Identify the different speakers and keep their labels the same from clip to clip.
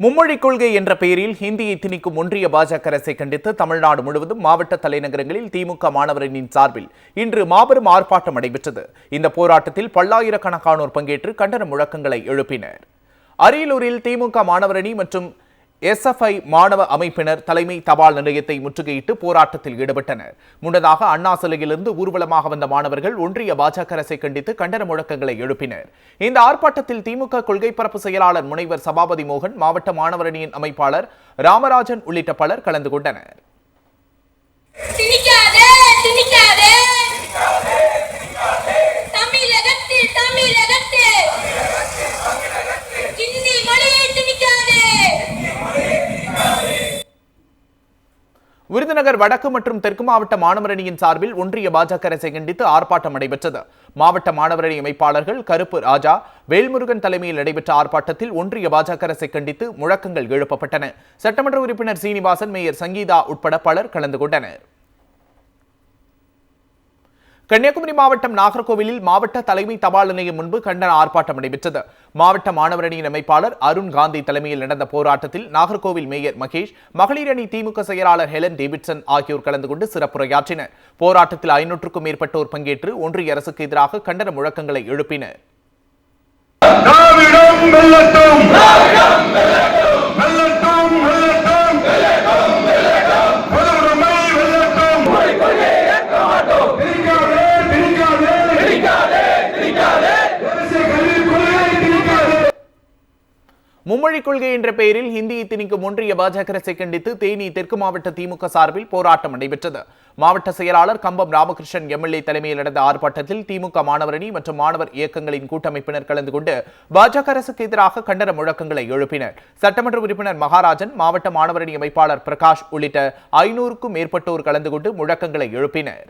Speaker 1: மும்மொழி கொள்கை என்ற பெயரில் ஹிந்தியை திணிக்கும் ஒன்றிய பாஜக அரசை கண்டித்து தமிழ்நாடு முழுவதும் மாவட்ட தலைநகரங்களில் திமுக மாணவரணியின் சார்பில் இன்று மாபெரும் ஆர்ப்பாட்டம் நடைபெற்றது. இந்த போராட்டத்தில் பல்லாயிரக்கணக்கானோர் பங்கேற்று கண்டன முழக்கங்களை எழுப்பினர். அரியலூரில் திமுக மாணவரணி மற்றும் எஸ்எஃப்ஐ மாணவ அமைப்பினர் தலைமை தபால் நிலையத்தை முற்றுகையிட்டு போராட்டத்தில் ஈடுபட்டனர். முன்னதாக அண்ணா சிலையிலிருந்து ஊர்வலமாக வந்த மாணவர்கள் ஒன்றிய பாஜக அரசை கண்டித்து கண்டன முழக்கங்களை எழுப்பினர். இந்த ஆர்ப்பாட்டத்தில் திமுக கொள்கை பரப்பு செயலாளர் முனைவர் சபாபதி மோகன் மாவட்ட மாணவரணியின் அமைப்பாளர் ராமராஜன் உள்ளிட்ட பலர் கலந்து கொண்டனர். விருதுநகர் வடக்கு மற்றும் தெற்கு மாவட்ட மாணவரணியின் சார்பில் ஒன்றிய பாஜக அரசை கண்டித்து ஆர்ப்பாட்டம் நடைபெற்றது. மாவட்ட மாணவரணி அமைப்பாளர்கள் கருப்பு ராஜா வேல்முருகன் தலைமையில் நடைபெற்ற ஆர்ப்பாட்டத்தில் ஒன்றிய பாஜக அரசை கண்டித்து முழக்கங்கள் எழுப்பப்பட்டன. சட்டமன்ற உறுப்பினர் சீனிவாசன் மேயர் சங்கீதா உட்பட பலர் கலந்து கொண்டனர். கன்னியாகுமரி மாவட்டம் நாகர்கோவிலில் மாவட்ட தலைமை தபால் நிலையம் முன்பு கண்டன ஆர்ப்பாட்டம் நடைபெற்றது. மாவட்ட மாணவரணியின் அமைப்பாளர் அருண் காந்தி தலைமையில் நடந்த போராட்டத்தில் நாகர்கோவில் மேயர் மகேஷ் மகளிர் அணி திமுக செயலாளர் ஹெலன் டேவிட்சன் ஆகியோர் கலந்து கொண்டு சிறப்புரையாற்றினர். போராட்டத்தில் ஐநூற்றுக்கும் மேற்பட்டோர் பங்கேற்று ஒன்றிய அரசுக்கு எதிராக கண்டன முழக்கங்களை எழுப்பினர். மும்மொழி கொள்கை என்ற பெயரில் ஹிந்தியை திணிக்கும் ஒன்றிய பாஜக அரசை கண்டித்து தேனி தெற்கு மாவட்ட திமுக சார்பில் போராட்டம் நடைபெற்றது. மாவட்ட செயலாளர் கம்பம் ராமகிருஷ்ணன் எம்எல்ஏ தலைமையில் நடந்த ஆர்ப்பாட்டத்தில் திமுக மாணவரணி மற்றும் மாணவர் இயக்கங்களின் கூட்டமைப்பினர் கலந்து கொண்டு பாஜக அரசுக்கு எதிராக கண்டன முழக்கங்களை எழுப்பினர். சட்டமன்ற உறுப்பினர் மகாராஜன் மாவட்ட மாணவரணி அமைப்பாளர் பிரகாஷ் உள்ளிட்ட ஐநூறுக்கும் மேற்பட்டோர் கலந்து கொண்டு முழக்கங்களை எழுப்பினர்.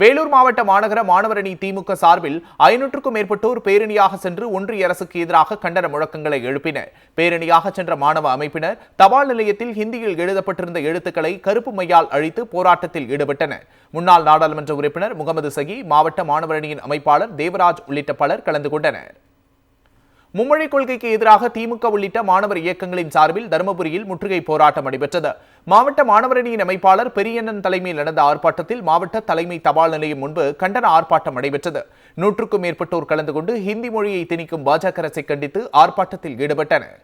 Speaker 1: வேலூர் மாவட்ட மாநகர மாணவரணி திமுக சார்பில் ஐநூற்றுக்கும் மேற்பட்டோர் பேரணியாக சென்று ஒன்றிய அரசுக்கு எதிராக கண்டன முழக்கங்களை எழுப்பினர் பேரணியாக சென்ற மாணவ அமைப்பினர் தபால் நிலையத்தில் ஹிந்தியில் எழுதப்பட்டிருந்த எழுத்துக்களை கருப்பு மையால் அழித்து போராட்டத்தில் ஈடுபட்டனர் முன்னாள் நாடாளுமன்ற உறுப்பினர் முகமது சகி மாவட்ட மாணவரணியின் அமைப்பாளர் தேவராஜ் உள்ளிட்ட பலர் கலந்து கொண்டனர். மும்மொழி கொள்கைக்கு எதிராக திமுக உள்ளிட்ட மாணவர் இயக்கங்களின் சார்பில் தருமபுரியில் முற்றுகை போராட்டம் நடைபெற்றது. மாவட்ட மாணவரணியின் அமைப்பாளர் பெரியண்ணன் தலைமையில் நடந்த ஆர்ப்பாட்டத்தில் மாவட்ட தலைமை தபால் நிலையம் முன்பு கண்டன ஆர்ப்பாட்டம் நடைபெற்றது. நூற்றுக்கும் மேற்பட்டோர் கலந்து கொண்டு ஹிந்தி மொழியை திணிக்கும் பாஜக அரசை கண்டித்து ஆர்ப்பாட்டத்தில் ஈடுபட்டனர்.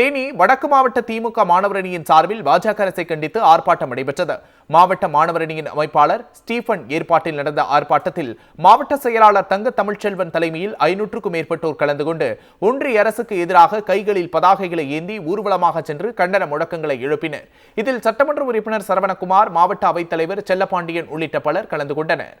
Speaker 1: தேனி வடக்கு மாவட்ட திமுக மாணவரணியின் சார்பில் பாஜக அரசை கண்டித்து ஆர்ப்பாட்டம் நடைபெற்றது. மாவட்ட மாணவரணியின் அமைப்பாளர் ஸ்டீபன் ஏற்பாட்டில் நடந்த ஆர்ப்பாட்டத்தில் மாவட்ட செயலாளர் தங்க தமிழ்ச்செல்வன் தலைமையில் ஐநூற்றுக்கும் மேற்பட்டோர் கலந்து கொண்டு ஒன்றிய அரசுக்கு எதிராக கைகளில் பதாகைகளை ஏந்தி ஊர்வலமாக சென்று கண்டன முழக்கங்களை எழுப்பினர். இதில் சட்டமன்ற உறுப்பினர் சரவணகுமார் மாவட்ட அவைத்தலைவர் செல்லப்பாண்டியன் உள்ளிட்ட பலர் கலந்து கொண்டனர்.